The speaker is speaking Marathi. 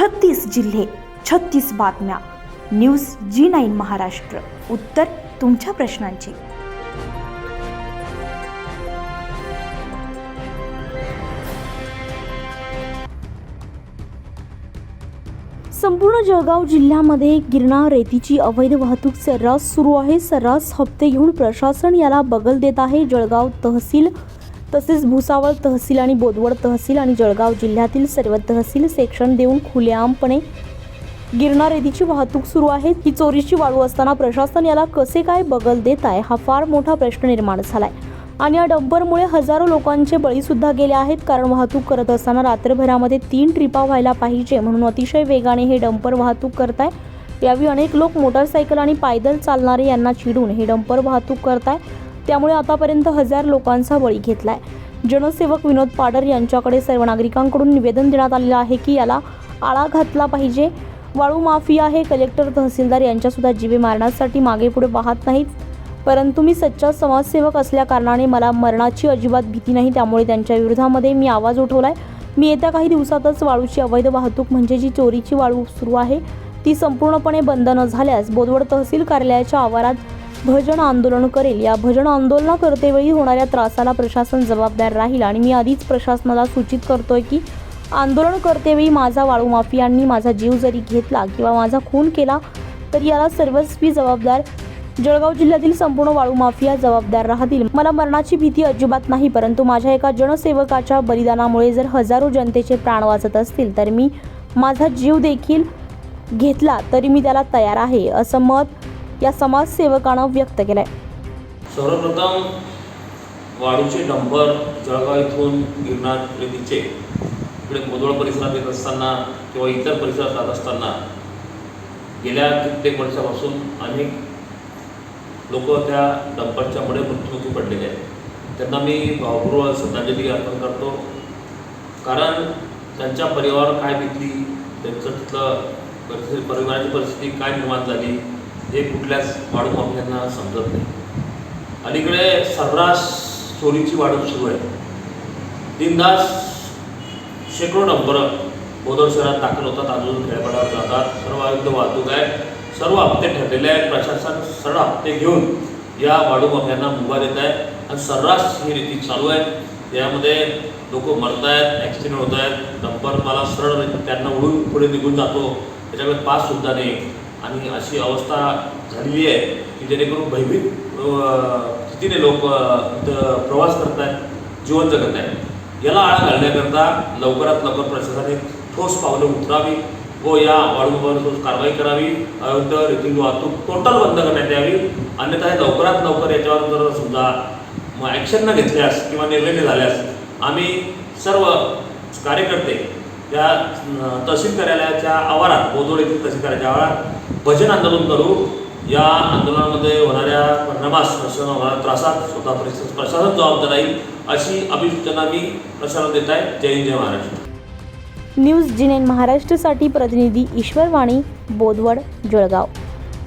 छत्तीस जिल्हे छत्तीस बातम्या. News G nine Maharashtra. उत्तर तुमच्या प्रश्नांची. संपूर्ण जळगाव जिल्ह्यामध्ये गिरणा रेतीची अवैध वाहतूक सर्रास सुरू आहे. सर्रास हप्ते घेऊन प्रशासन याला बगल देत आहे. जळगाव तहसील तसेच भुसावळ तहसील आणि बोदवड तहसील आणि जळगाव जिल्ह्यातील सर्व तहसील सेक्शन देऊन खुलेआमपणे गिरणा रेदीची वाहतूक सुरू आहे. ही चोरीची वाळू असताना प्रशासन याला कसे काय बगल देत आहे हा फार मोठा प्रश्न निर्माण झालाय. आणि या डंपरमुळे हजारो लोकांचे बळी सुद्धा गेले आहेत. कारण वाहतूक करत असताना रात्रभरामध्ये तीन ट्रिपा व्हायला पाहिजे म्हणून अतिशय वेगाने हे डंपर वाहतूक करताय. यावेळी अनेक लोक मोटरसायकल आणि पायदल चालणारे यांना चिडून हे डंपर वाहतूक करताय. त्यामुळे आतापर्यंत हजार लोकांचा बळी घेतला आहे जनसेवक विनोद पाडर यांच्याकडे सर्व नागरिकांकडून निवेदन देण्यात आलेलं आहे की याला आळा घातला पाहिजे. वाळू माफिया हे कलेक्टर तहसीलदार यांच्यासुद्धा जीवे मारण्यासाठी मागे पुढे पाहत नाहीत. परंतु मी सच्चा समाजसेवक असल्या कारणाने मला मरणाची अजिबात भीती नाही त्यामुळे त्यांच्या विरोधामध्ये मी आवाज उठवलाय. मी येत्या काही दिवसातच वाळूची अवैध वाहतूक म्हणजे जी चोरीची वाळू सुरू आहे ती संपूर्णपणे बंद न झाल्यास बोदवड तहसील कार्यालयाच्या आवारात भजन आंदोलन करेल. या भजन आंदोलना करतेवेळी होणाऱ्या त्रासाला प्रशासन जबाबदार राहील आणि मी आधीच प्रशासनाला सूचित करतोय की आंदोलन करतेवेळी माझा वाळू माफियांनी माझा जीव जरी घेतला किंवा माझा खून केला तर याला सर्वस्वी जबाबदार जळगाव जिल्ह्यातील संपूर्ण वाळू माफिया जबाबदार राहतील. मला मरणाची भीती अजिबात नाही परंतु माझ्या एका जनसेवकाच्या बलिदानामुळे जर हजारो जनतेचे प्राण वाचत असतील तर मी माझा जीव देखील घेतला तरी मी त्याला तयार आहे असं मत या समाजसेवकानं व्यक्त केलंय. सर्वप्रथम वाळूचे डंपर जळगाव इथून गिरणार रेतीचे इकडे मुदोळ परिसरात येत असताना किंवा इतर परिसरात जात असताना गेल्या कित्येक वर्षापासून अनेक लोक त्या डंपरच्यामुळे मृत्युमुखी पडलेले आहेत. त्यांना मी भावपूर्वक श्रद्धांजली अर्पण करतो. कारण त्यांच्या परिवारावर काय बितली त्यांचं तिथलं परिस्थिती परिवाराची परिस्थिती काय निर्माण झाली हे कुठल्याच वाढू समजत नाही. अलीकडे सर्रास चोरीची वाढत सुरू आहे. दिनदास शेकडो नंबर बोदर शहरात दाखल होतात. अजून खेळपाड्यावर जातात. सर्व आयुक्त वाहतूक आहे. सर्व हप्ते ठरलेले आहेत. प्रशासन सरळ हप्ते घेऊन या वाढू माफियांना मुभा देत आहे. आणि सर्रास ही रीती चालू आहे. यामध्ये लोक मरत आहेत ॲक्सिडेंट होत आहेत डंपर मला सरळ त्यांना उडून पुढे निघून जातो. त्याच्याकडे पाससुद्धा नाही. आणि अशी अवस्था झालेली आहे की जेणेकरून भयभीत स्थितीने लोक प्रवास करत आहेत जीवन जगत आहेत याला आळा घालण्याकरता लवकरात लवकर प्रशासनाने ठोस पावलं उचलावी व या वाळूवर ठोस कारवाई करावी. अयोग्य रेतील वाहतूक टोटल बंद करण्यात यावी. अन्यथा हे लवकरात लवकर याच्यावर जर समजा मग ॲक्शन न घेतल्यास किंवा निर्णय झाल्यास आम्ही सर्व कार्यकर्ते त्या तहसील कार्यालयाच्या आवारात बोदोड येथील तहसील कार्यालयाच्या आवारात भजन आंदोलन करू. या आंदोलनामध्ये होणाऱ्या परिणामास प्रशासन होणाऱ्या त्रासात स्वतः प्रशासन प्रशासन जबाबदार राहील अशी अभिसूचना मी प्रशासन देत आहे. जय हिंद जय महाराष्ट्र. न्यूज जिनेन महाराष्ट्रसाठी प्रतिनिधी ईश्वर वाणी बोदवड जळगाव.